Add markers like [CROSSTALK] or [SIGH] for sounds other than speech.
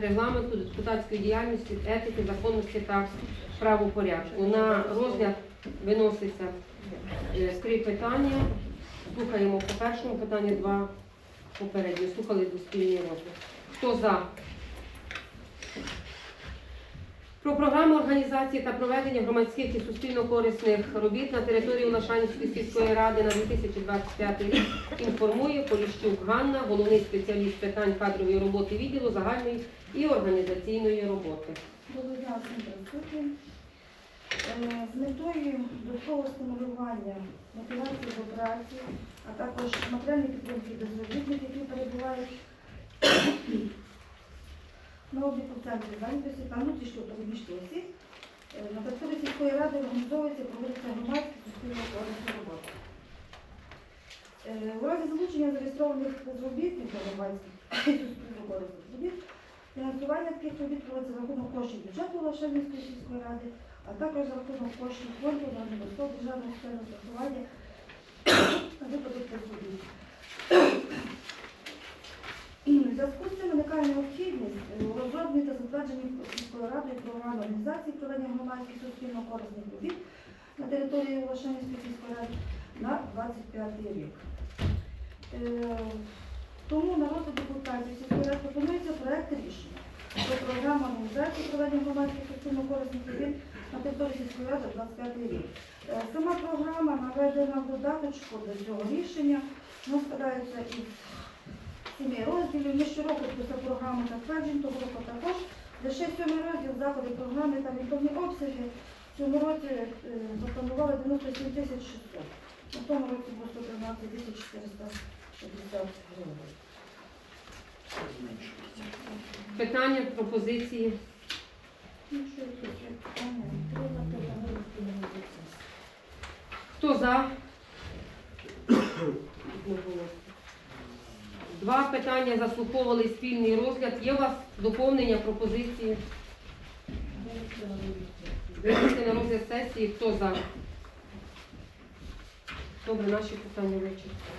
регламенту, депутатської діяльності, етики, законності та правопорядку. На розгляд виноситься е, три питання. Слухаємо по першому питанню, два попередні. Слухали до спільний розгляд. Хто за? Про програму організації та проведення громадських і суспільно-корисних робіт на території Улашанівської сільської ради на 2025 рік інформує Поліщук Ганна, головний спеціаліст питань кадрової роботи відділу загальної і організаційної роботи. Е, З метою додаткового стимулювання мотивації до праці, а також матеріальної підтримки безробітних, які перебувають на обліку в центрі зайнятості та внутрішньо переміщені осіб, е, на території сільської ради організовується проводиться громадські суспільно корисні роботи. Е, У разі залучення зареєстрованих безробітних до громадських і [CLEARS THROAT] суспільно корисних робіт Фінансування таких робіт проводиться за рахунок коштів бюджету Лошадівської сільської ради, а також за рахунок коштів фонду на державного соціального страхування на випадок безробіття. В зв'язку з цим виникає необхідність е, у розробленні та затвердженні сільською радою програми організації проведення громадських суспільно корисних робіт на території Лошадівської сільської ради на 25 рік. Е, тому на розгляд депутатів сільської ради пропонується проект рішення про програму організації проведення громадських суспільно корисних робіт на території сільської ради 25 рік. Е, Сама програма наведена в додаточку до цього рішення. Вона складається із сіми розділів. Ми щороку після програми затверджень, того року також. Лише сьомий розділ заходи програми та відповідні обсяги. В цьому році е, запланували 97 тисяч 600. На тому році було 113 тисяч 460 гривень. Питання, пропозиції. Пропонувати. Хто за? Два питання заслуховували спільний розгляд. Є у вас доповнення, пропозиції? Винести на розгляд сесії. Хто за? Добре, наші питання вичерпані.